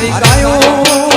મારી ગાયો.